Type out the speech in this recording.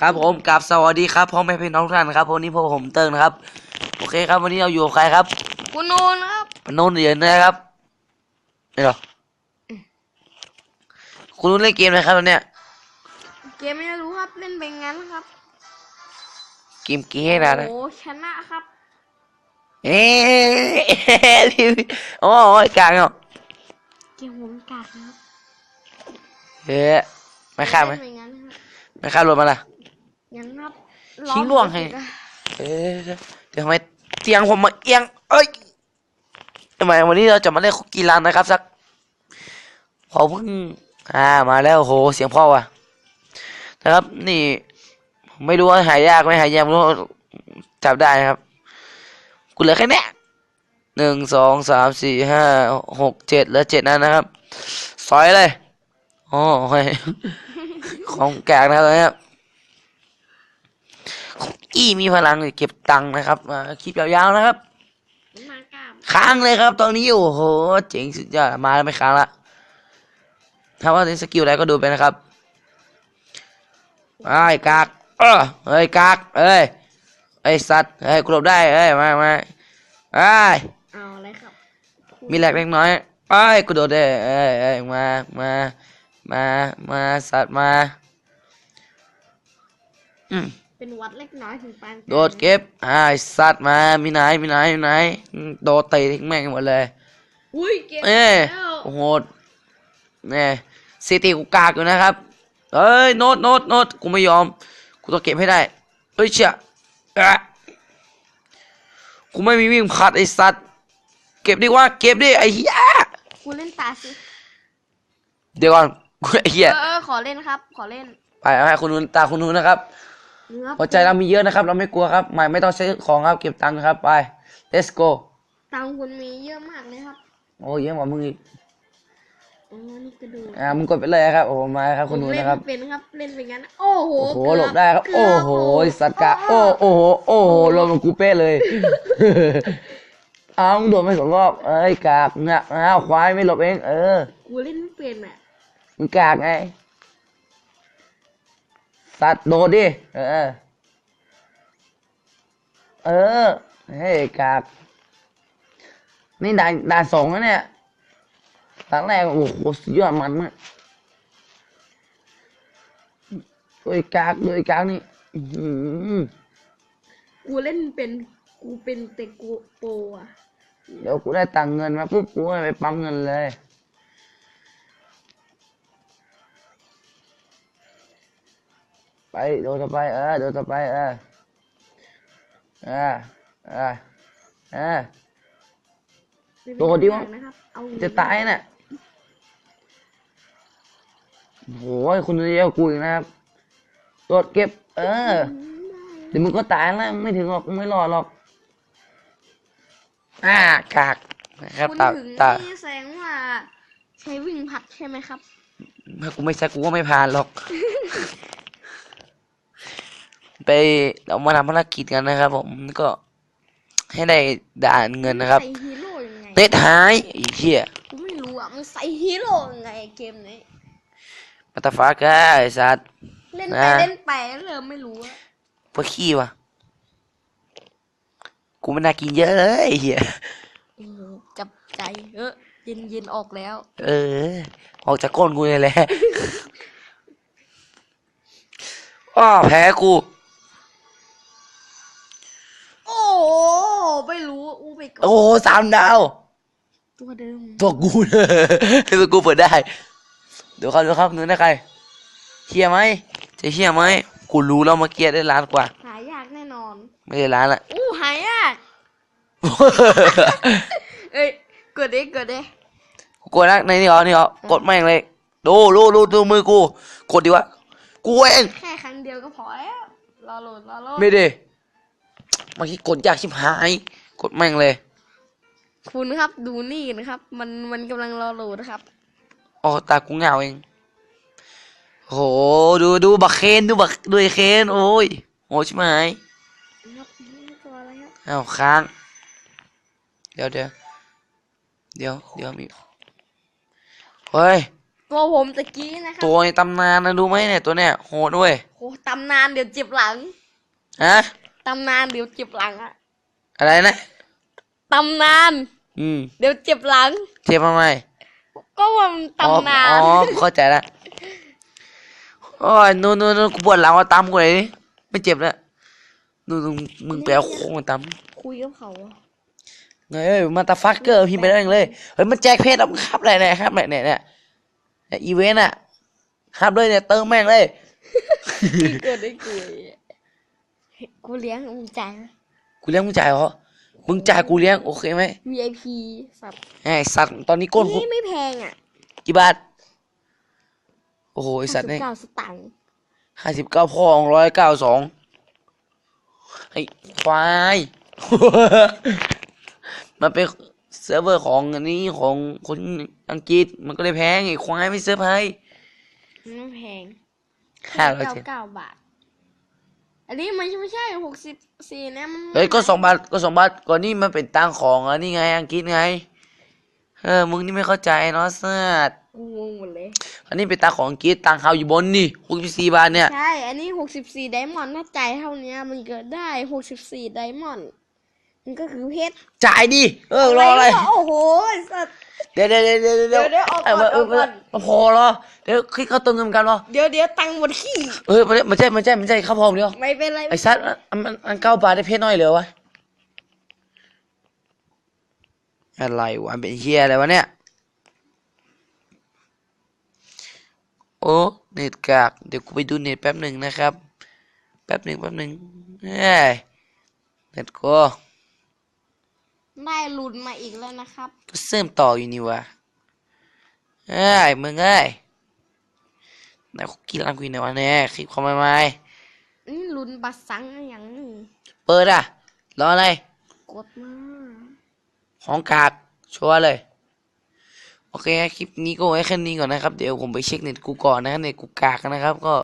ครับผมกับสวัสดีครับพ่อแม่พี่น้องทุกท่านครับวันนี้พวกผมเติงนะครับ โอเคครับวันนี้เราอยู่กับใครครับคุณนูนครับปนนท์เหรียญนะครับนี่เหรอคุณนุ่นเล่นเกมอะไรครับตอนเนี้ยเกมไม่รู้ครับเล่นเป็นงั้นครับเกมเกมอะไรนะโอ้ชนะครับเอ๊ะรีวิวโอ้ยกลางเนาะเกมผมกากนะครับเฮ้ยไม่ข้ามไหมเล่นเป็นงั้นครับไม่ข้ามรถมาละยังครับ ทิ้งล่วงให้ เอ๊ะเดี๋ยวทำไมเตียงผมมาเอียง เอ้ยทำไมวันนี้เราจะมาเล่นคุกกี้รันนะครับสักขอเพิ่งอ่ามาแล้วโหเสียงพ่อว่ะ นะครับ นี่ผมไม่รู้ว่าหายากไหมหายากไม่รู้จับได้นะครับกูเหลือแค่เนี้ยหนึ่งสองสามสี่ห้าหกเจ็ดแล้วเจ็ดนั่นนะครับซอยเลยอ๋อโอเคของแกกนะครับเนี่ย อี้มีพลังเก็บตังค์นะครับอ่าคลิปยาวๆนะครับมากล้ามค้างเลยครับ ตอนนี้โอ้โหเจ๋งสุดยอดมาแล้วไม่ค้างละถ้าว่าเป็นสกิลอะไรก็ดูไปนะครับไอ้ยกากเออเฮ้ยกากเอ้ยไอ้สัตว์เฮ้ยกูหลบได้เอ้ยมามาไอ้ยเอาอะไรครับมีแหลกเล็กน้อยไอ้ยกูโดดได้เอ้ยเอ้ยมามามามาสัตว์มาอืม เป็นวัดเล็กน้อยถึงปานกลางโดดเก็บอ่าไอ้สัตว์มามีไหนมีไหนมีไหนอืมโดดเตะทิ้งแม่งหมดเลยอุ้ยเกมเอ้ยแล้วโอ้โหเนี่ยซีตีกูกากอยู่นะครับเอ้ยโน้ตโน้ตโน้ตกูไม่ยอมกูต้องเก็บให้ได้เฮ้ยเชี่ยอะกูไม่มีวิ่งขัดไอ้สัตว์เก็บดีกว่าเก็บดิไอ้เหี้ยกูเล่นตาสิเดี๋ยวก่อนกูไอ้เหี้ยเออเออขอเล่นครับ ขอเล่นไปเอาให้คุณนุนตาคุณนุนนะครับเนื้อ หัวใจเรามีเยอะนะครับ เราไม่กลัวครับไม่ไม่ต้องซื้อของครับเก็บตังค์ครับไป let's go ตังค์คุณมีเยอะมากเลยครับโอ้ยเยอะกว่ามึงอีกอ๋อนี่กระดูกอ่ามึงกดไปเลยครับโอ้มาครับคุณหนูผมเล่นะครับไม่เป็นครับเล่นเป็นงั้นโอ้โหโอ้โหเกืหลบได้ครับเกืโอ้โหสัตว์กะโอ้โอ้โหโอ้โหลงกูเป๊ะเลยเอามึงโดดไม่สองรอบเอ้ยกากเนี่ยอ้าวควายไม่หลบเอง เออ กูเล่นไม่เป็นอะมึงกากไง สัตว์โดดดิ เออ เออ เฮ้ยกาก นี่ด่านด่านสองแล้วเนี่ยด่านแรกโอ้โหสุดยอดมันมากโดยกากโดยกากนี่อื้อหือกูเล่นเป็นกูเป็นแต่กูโปรอะ เดี๋ยวกูได้ตังค์เงินมาปุ๊บกูก็ไปปั๊มเงินเลย ไปโดนต่อไปเออโดนต่อไปเออเออเออเออโดดดิวะนะครับเอาจะตายน่ะโหยคุณเดียวกูอีกนะครับโดดเก็บ เออ เดี๋ยวมึงก็ตายแล้วไม่ถึงหรอกมึงไม่รอดหรอก อ่ากากนะครับคุณตาถึงตานี่แสดงว่า ใช้วิ่งพัดใช่ไหมครับ ถ้ากูไม่ใช่กูก็ไม่ผ่านหรอก ไปเรามาทำภารกิจกันนะครับ ผมก็ให้ได้ด่านเงินนะครับใส่ฮีโร่ยังไงเต็ดหายไอ้เหี้ยกูไม่รู้อะมันใส่ฮีโร่ยังไงเกมนี้มาตาฟ้ากาไอ้สัตว์ เล่นไปอ่าเล่นไปแล้วเริ่มไม่รู้อะพวกขี้วะกูไม่น่ากินเยอะเลยไอ้เหี้ยเออจับใจเออเย็นเย็นออกแล้ว เออ ออกจากก้นกูเลยแหละอ้อแพ้กู อู้ไปก่อนโอ้โหสามดาว ตัวเดิมตัวกูเนอะตัวกูเปิดได้ เดี๋ยวครับเดี๋ยวครับนึกนะใครเฮียไหมจะเฮียไหมกูรู้แล้วเมื่อกี้ได้ล้านกว่า หายากแน่นอน ไม่ได้ล้านละอู้หายากเอ้ยกดดิกดดิกูกดนะในนี่เหรอนี่เหรอกดแม่งเลยดูดูดูดูมือกู กดดีวะกูเองแค่ครั้งเดียวก็พอแล้วรอโหลดรอโหลดไม่ดิเมื่อกี้กดยากชิบหาย กดแม่งเลย คุณครับดูนี่นะครับ มันมันกำลังรอโหลดนะครับอ๋อตากูเหงาเองโหดูดูบักเคนดูบักดูไอ้เคนโอ้ยโอ้ชิบหายครับนี่ตัวอะไรครับอ้าวค้างเดี๋ยวเดี๋ยวเดี๋ยวเดี๋ยวมีเฮ้ยตัวผมตะกี้นะครับตัวในตำนานนะดูไหมเนี่ยตัวเนี้ยโหดด้วยโหตำนานเดี๋ยวเจ็บหลังฮะตำนานเดี๋ยวเจ็บหลังอะ อะไรนะ ตำนาน อืม เดี๋ยวเจ็บหลังเจ็บทำไมก็ว่ามันอ๋อตำนาน อ๋อกูเข้าใจละโอ้ยนู่นนู่นนู่นกูปวดหลังว่าตามกูเลยดิไม่เจ็บแล้วนู่นนู่นมึงไปเอาโค้งมาตามคุยกับเขาอะเฮ้ยมาตาฟักเกอร์พิมพ์ไปได้เลย เฮ้ย มันแจกเพศเอาครับอะไรเนี่ยครับอะไรเนี่ยเนี่ยเนี่ยอีเวนต์อะครับเลยเนี่ยเติมแม่งเลย ที่เกิดได้กูกูเลี้ยงมึงจ่ายไหม กูเลี้ยงมึงจ่ายเหรอมึงจ่ายกูเลี้ยงโอเคไหม VIP สัตว์ไอ้สัตว์ตอนนี้ก้นกูนี่ไม่แพงอะกี่บาท โอ้โหไอ้สัตว์เนี่ยเก้าสตังค์ห้าสิบเก้าพองร้อยเก้าสองไอ้ควายมันเป็นเซิร์ฟเวอร์ของอันนี้ของคนอังกฤษมันก็เลยแพงไอ้ควายไม่เซิร์ฟให้ไม่แพงห้าร้อยเก้าเจ็ดเก้าบาท อันนี้มันไม่ใช่หกสิบสี่นะมันเฮ้ยก็สองบาทก็สองบาทก่อนนี่มันเป็นตังค์ของอันนี้ไงอังกฤษไงเออมึงนี่ไม่เข้าใจเนาะเสิร์ตกูงงหมดเลยอันนี้เป็นตังค์ของอังกฤษตังค์เขาอยู่บนนี่หกสิบสี่บาทเนี่ยใช่ อันนี้หกสิบสี่ไดมอนด์ถ้าใจายเท่านี้มันเกิดได้หกสิบสี่ไดมอนด์มันก็คือเพชรจ่ายดิเออรออะไรวโอ้โหสัตว์ เดี๋ยวเดี๋ยวเดี๋ยวเดี๋ยวเดี๋ยวเดี๋ยวเอาก่อนเออเอาก่อนเออพอเหรอเดี๋ยวคลิกเขาเติมเงินกันเหรอเดี๋ยวเดี๋ยวตังค์หมดขี้เออมันไม่ใช่มันใช่มันใช่ข้าวพองเดียวไม่เป็นไรไอ้ซัดอันอันอันเก้าบาทได้เพชรน้อยเหลือวะอะไรวะเป็นเฮียอะไรวะเนี่ยโอ้เน็ตกากเดี๋ยวกูไปดูเน็ตแป๊บหนึ่งนะครับ แป๊บหนึ่งแป๊บหนึ่งเฮ้ยเน็ตกู ได้ลุ้นมาอีกแล้วนะครับก็เสริมต่ออยู่นี่วะเอ้ยมึงเอ้ยไหนคุกกี้ร้านกูอยู่ไหนวะเนี่ยคลิปเขาไม่ไม่นี่ลุ้นบัตรสังอย่างนี้เปิดอะ รออะไร กดมาของกากชัวร์เลย โอเคครับคลิปนี้ก็ไว้แค่นี้ก่อนนะครับ เดี๋ยวผมไปเช็คเน็ตกูก่อนนะครับเน็ตกูกากนะครับก็